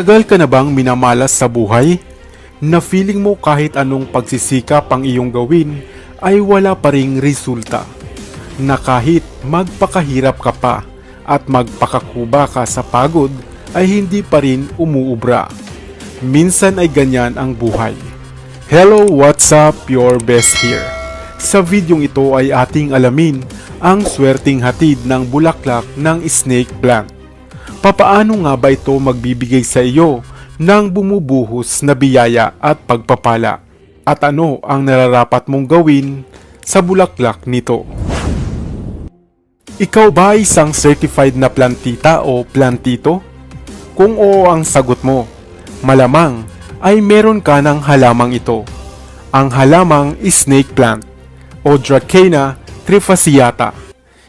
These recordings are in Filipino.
Matagal ka na bang minamalas sa buhay? Na feeling mo kahit anong pagsisikap ang iyong gawin ay wala pa ring resulta. Na kahit magpakahirap ka pa at magpakakuba ka sa pagod ay hindi pa rin umuubra. Minsan ay ganyan ang buhay. Hello, what's up? Your best here. Sa videong ito ay ating alamin ang swerting hatid ng bulaklak ng snake plant. Papaano nga ba ito magbibigay sa iyo ng bumubuhos na biyaya at pagpapala? At ano ang nararapat mong gawin sa bulaklak nito? Ikaw ba isang certified na plantita o plantito? Kung oo ang sagot mo, malamang ay meron ka ng halamang ito. Ang halamang snake plant o Dracena trifasciata.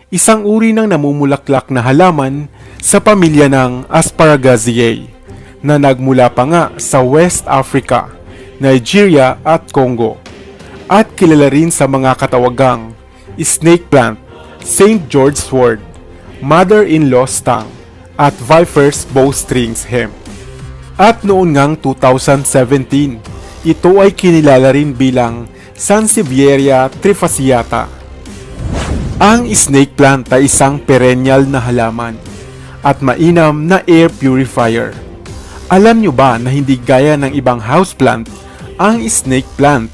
Isang uri ng namumulaklak na halaman sa pamilya ng Asparagaceae na nagmula pa nga sa West Africa, Nigeria at Congo. At kilala rin sa mga katawagang snake plant, St. George's Wort, Mother-in-law's tongue, at Viper's bowstrings hemp. At noon ngang 2017, ito ay kinilala rin bilang Sansevieria trifasciata. Ang snake plant ay isang perennial na halaman at mainam na air purifier. Alam nyo ba na hindi gaya ng ibang houseplant, ang snake plant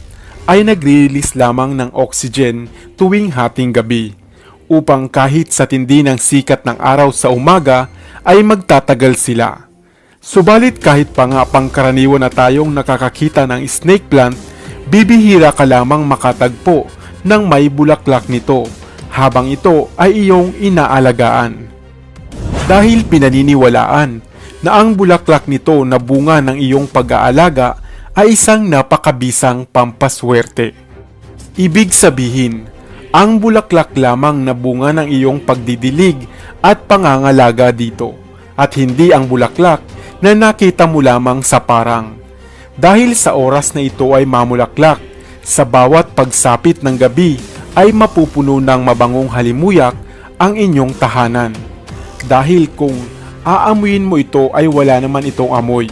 ay nagre-release lamang ng oxygen tuwing hating gabi upang kahit sa tindi ng sikat ng araw sa umaga ay magtatagal sila. Subalit kahit pa nga pangkaraniwan na tayong nakakakita ng snake plant, bibihira ka lamang makatagpo ng may bulaklak nito habang ito ay iyong inaalagaan. Dahil pinaniniwalaan na ang bulaklak nito na bunga ng iyong pag-aalaga ay isang napakabisang pampaswerte. Ibig sabihin, ang bulaklak lamang na bunga ng iyong pagdidilig at pangangalaga dito at hindi ang bulaklak na nakita mo lamang sa parang. Dahil sa oras na ito ay mamulaklak, sa bawat pagsapit ng gabi ay mapupuno ng mabangong halimuyak ang inyong tahanan. Dahil kung aamuyin mo ito ay wala naman itong amoy.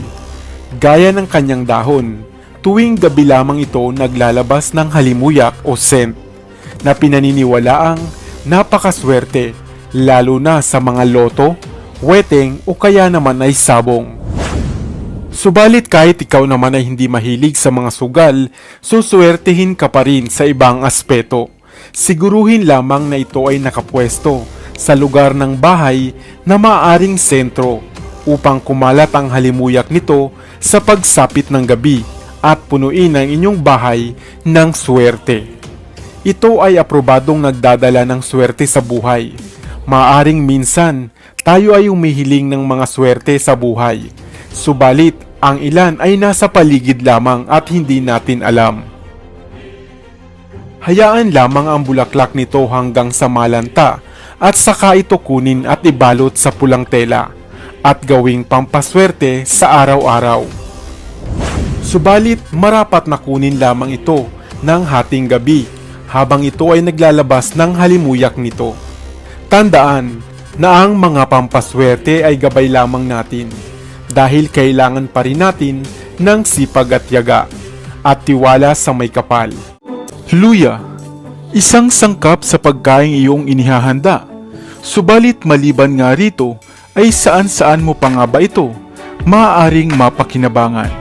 Gaya ng kanyang dahon, tuwing gabi lamang ito naglalabas ng halimuyak o scent na pinaniniwalaang napakaswerte lalo na sa mga loto, weteng o kaya naman ay sabong. Subalit kahit ikaw naman ay hindi mahilig sa mga sugal, suswertehin ka pa rin sa ibang aspeto. Siguruhin lamang na ito ay nakapwesto sa lugar ng bahay na maaring sentro upang kumalat ang halimuyak nito sa pagsapit ng gabi at punuin ang inyong bahay ng swerte. Ito ay aprobadong nagdadala ng swerte sa buhay. Maaring minsan, tayo ay umihiling ng mga swerte sa buhay. Subalit, ang ilan ay nasa paligid lamang at hindi natin alam. Hayaan lamang ang bulaklak nito hanggang sa malanta at saka ito kunin at ibalot sa pulang tela at gawing pampaswerte sa araw-araw. Subalit marapat na kunin lamang ito ng hating gabi habang ito ay naglalabas ng halimuyak nito. Tandaan na ang mga pampaswerte ay gabay lamang natin dahil kailangan pa rin natin ng sipag at yaga at tiwala sa may kapal. Luya, isang sangkap sa pagkain iyong inihahanda. Subalit maliban nga rito, ay saan-saan mo pa nga ba ito maaaring mapakinabangan.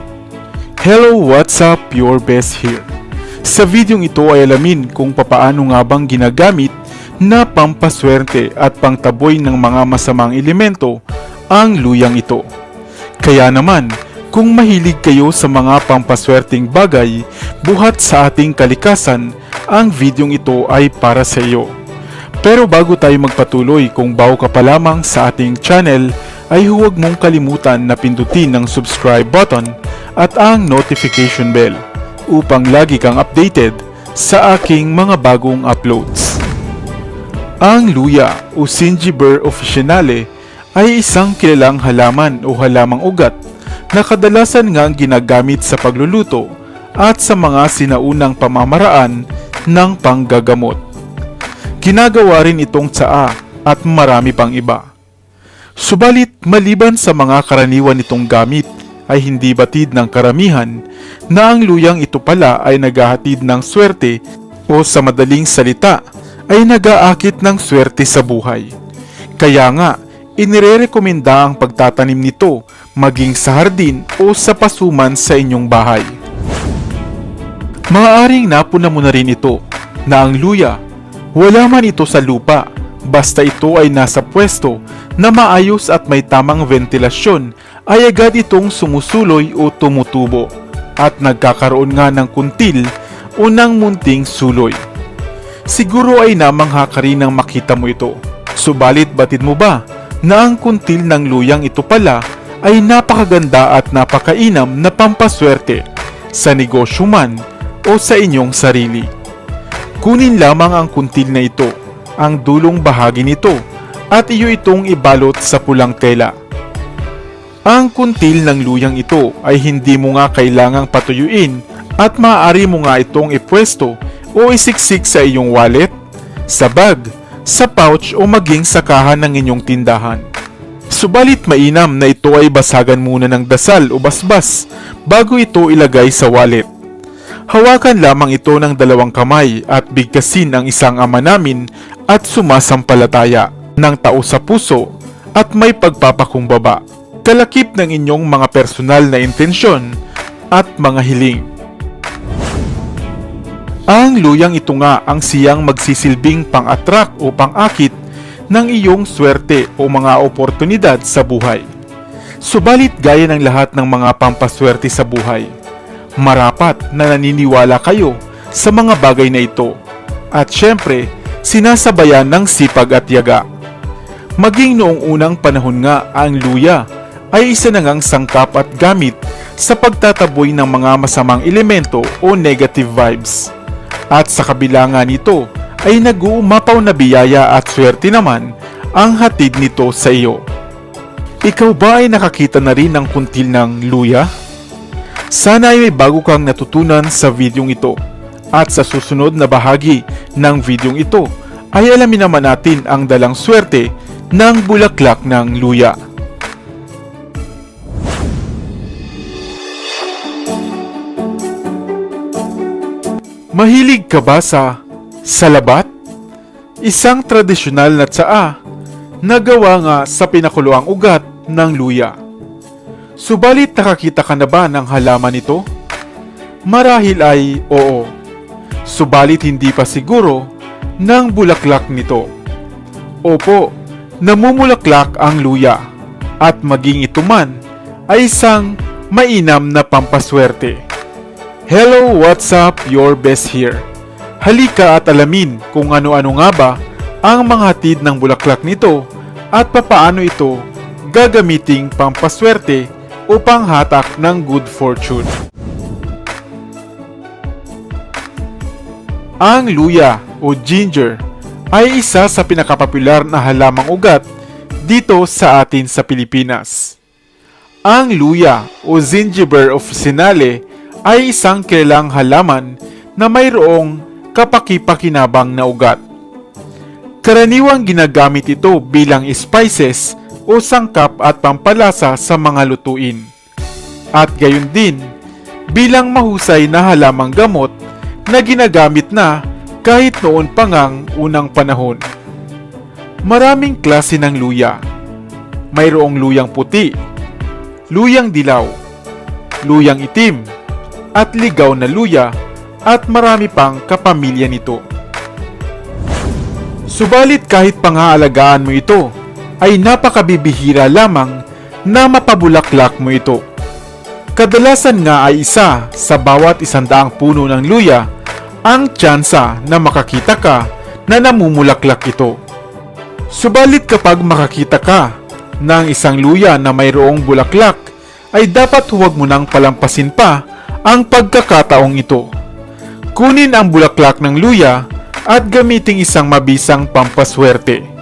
Hello, what's up? Your best here. Sa videong ito ay alamin kung papaano nga bang ginagamit na pampaswerte at pangtaboy ng mga masamang elemento ang luyang ito. Kaya naman, kung mahilig kayo sa mga pampaswerteng bagay buhat sa ating kalikasan, ang videong ito ay para sa iyo. Pero bago tayo magpatuloy, kung bago ka pa lamang sa ating channel, ay huwag mong kalimutan na pindutin ang subscribe button at ang notification bell upang lagi kang updated sa aking mga bagong uploads. Ang luya o Singiber officinale ay isang kilalang halaman o halamang ugat na kadalasan nga ginagamit sa pagluluto at sa mga sinaunang pamamaraan ng panggagamot. Ginagawa rin itong tsaa at marami pang iba. Subalit maliban sa mga karaniwan nitong gamit ay hindi batid ng karamihan na ang luyang ito pala ay naghahatid ng swerte o sa madaling salita ay nag-aakit ng swerte sa buhay. Kaya nga, inirerekomenda ang pagtatanim nito maging sa hardin o sa pasuman sa inyong bahay. Maaaring napuna mo na rin ito na ang luya, wala man ito sa lupa, basta ito ay nasa pwesto na maayos at may tamang ventilasyon ay agad itong sumusuloy o tumutubo at nagkakaroon nga ng kuntil o ng munting suloy. Siguro ay namangha ka rin nang makita mo ito. Subalit batid mo ba na ang kuntil ng luyang ito pala ay napakaganda at napakainam na pampaswerte sa negosyo man o sa inyong sarili. Kunin lamang ang kuntil na ito, ang dulong bahagi nito, at iyo itong ibalot sa pulang tela. Ang kuntil ng luyang ito ay hindi mo nga kailangang patuyuin at maaari mo nga itong ipwesto o isiksik sa iyong wallet, sa bag, sa pouch o maging sa kahan ng inyong tindahan. Subalit mainam na ito ay basagan muna ng dasal o basbas bago ito ilagay sa wallet. Hawakan lamang ito ng dalawang kamay at bigkasin ang isang ama namin at sumasampalataya ng tao sa puso at may pagpapakumbaba. Kalakip ng inyong mga personal na intensyon at mga hiling. Ang luyang ito nga ang siyang magsisilbing pang-attract o pang-akit ng iyong swerte o mga oportunidad sa buhay. Subalit gaya ng lahat ng mga pampaswerte sa buhay, marapat na naniniwala kayo sa mga bagay na ito at syempre sinasabayan ng sipag at yaga. Maging noong unang panahon nga ang luya ay isa na ngang sangkap at gamit sa pagtataboy ng mga masamang elemento o negative vibes. At sa kabila nga nito ay nag-uumapaw na biyaya at swerte naman ang hatid nito sa iyo. Ikaw ba ay nakakita na rin ng kuntil ng luya? Sana ay may bago kang natutunan sa videong ito. At sa susunod na bahagi ng videong ito ay alamin naman natin ang dalang swerte ng bulaklak ng luya. Mahilig ka ba sa salabat? Isang tradisyonal na tsaa na gawa nga sa pinakuluang ugat ng luya. Subalit nakakita ka na ba ng halaman nito? Marahil ay oo. Subalit hindi pa siguro ng bulaklak nito. Opo, namumulaklak ang luya at maging ito man ay isang mainam na pampaswerte. Hello, what's up? Your best here. Halika at alamin kung ano-ano nga ba ang mga hatid ng bulaklak nito at papaano ito gagamiting pampaswerte o panghatak ng good fortune. Ang luya o ginger ay isa sa pinakapopular na halamang ugat dito sa atin sa Pilipinas. Ang luya o zingiber officinale ay isang kilalang halaman na mayroong kapakipakinabang na ugat. Karaniwang ginagamit ito bilang spices o sangkap at pampalasa sa mga lutuin. At gayon din, bilang mahusay na halamang gamot na ginagamit na kahit noon pa ngang unang panahon. Maraming klase ng luya. Mayroong luyang puti, luyang dilaw, luyang itim, at ligaw na luya at marami pang kapamilya nito. Subalit kahit pangaalagaan mo ito, ay napakabibihira lamang na mapabulaklak mo ito. Kadalasan nga ay isa sa bawat isandaang puno ng luya ang tsansa na makakita ka na namumulaklak ito. Subalit kapag makakita ka ng isang luya na mayroong bulaklak, ay dapat huwag mo nang palampasin pa ang pagkakataong ito. Kunin ang bulaklak ng luya at gamiting isang mabisang pampaswerte.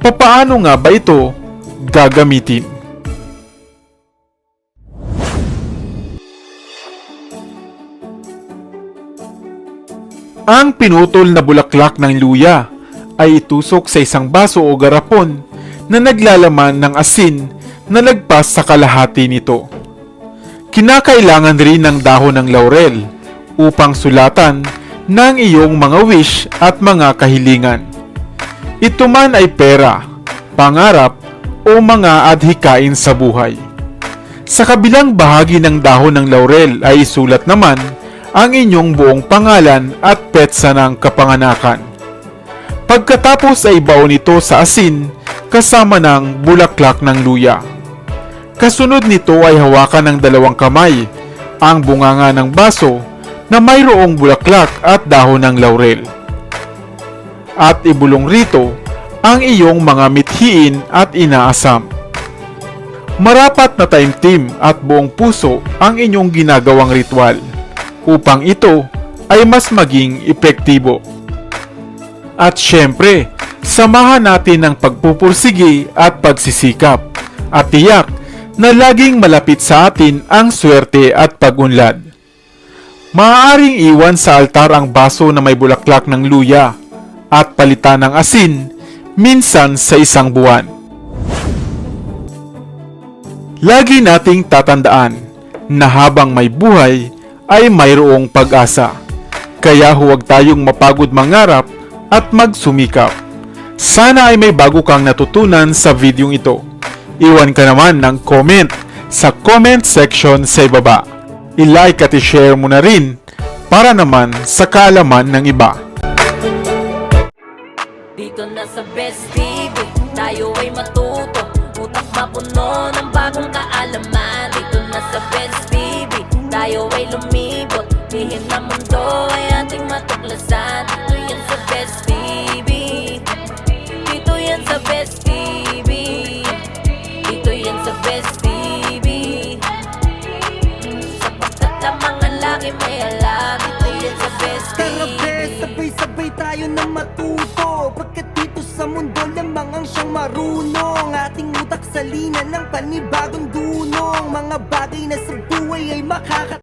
Papaano nga ba ito gagamitin? Ang pinutol na bulaklak ng luya ay itusok sa isang baso o garapon na naglalaman ng asin na lagpas sa kalahati nito. Kinakailangan rin ng dahon ng laurel upang sulatan ng iyong mga wish at mga kahilingan. Ito man ay pera, pangarap o mga adhikain sa buhay. Sa kabilang bahagi ng dahon ng laurel ay isulat naman ang inyong buong pangalan at petsa ng kapanganakan. Pagkatapos ay baon ito sa asin kasama ng bulaklak ng luya. Kasunod nito ay hawakan ng dalawang kamay ang bunganga ng baso na mayroong bulaklak at dahon ng laurel. At ibulong rito ang iyong mga mithiin at inaasam. Marapat na taimtim at buong puso ang inyong ginagawang ritual upang ito ay mas maging epektibo. At syempre, samahan natin ang pagpupursige at pagsisikap at tiyak na laging malapit sa atin ang swerte at pagunlad. Maaaring iwan sa altar ang baso na may bulaklak ng luya at palitan ng asin minsan sa isang buwan. Lagi nating tatandaan na habang may buhay ay mayroong pag-asa. Kaya huwag tayong mapagod mangarap at magsumikap. Sana ay may bago kang natutunan sa videong ito. Iwan ka naman ng comment sa comment section sa ibaba. I-like at i-share mo na rin para naman sa kaalaman ng iba. Dito na sa Best TV Tayo ay matuto. Utak mapuno ng bagong kaalaman. Dito na sa Best TV Tayo ay lumibot marunong Ating utak sa linan ng panibagong dunong. Mga bagay na sa buhay ay makaka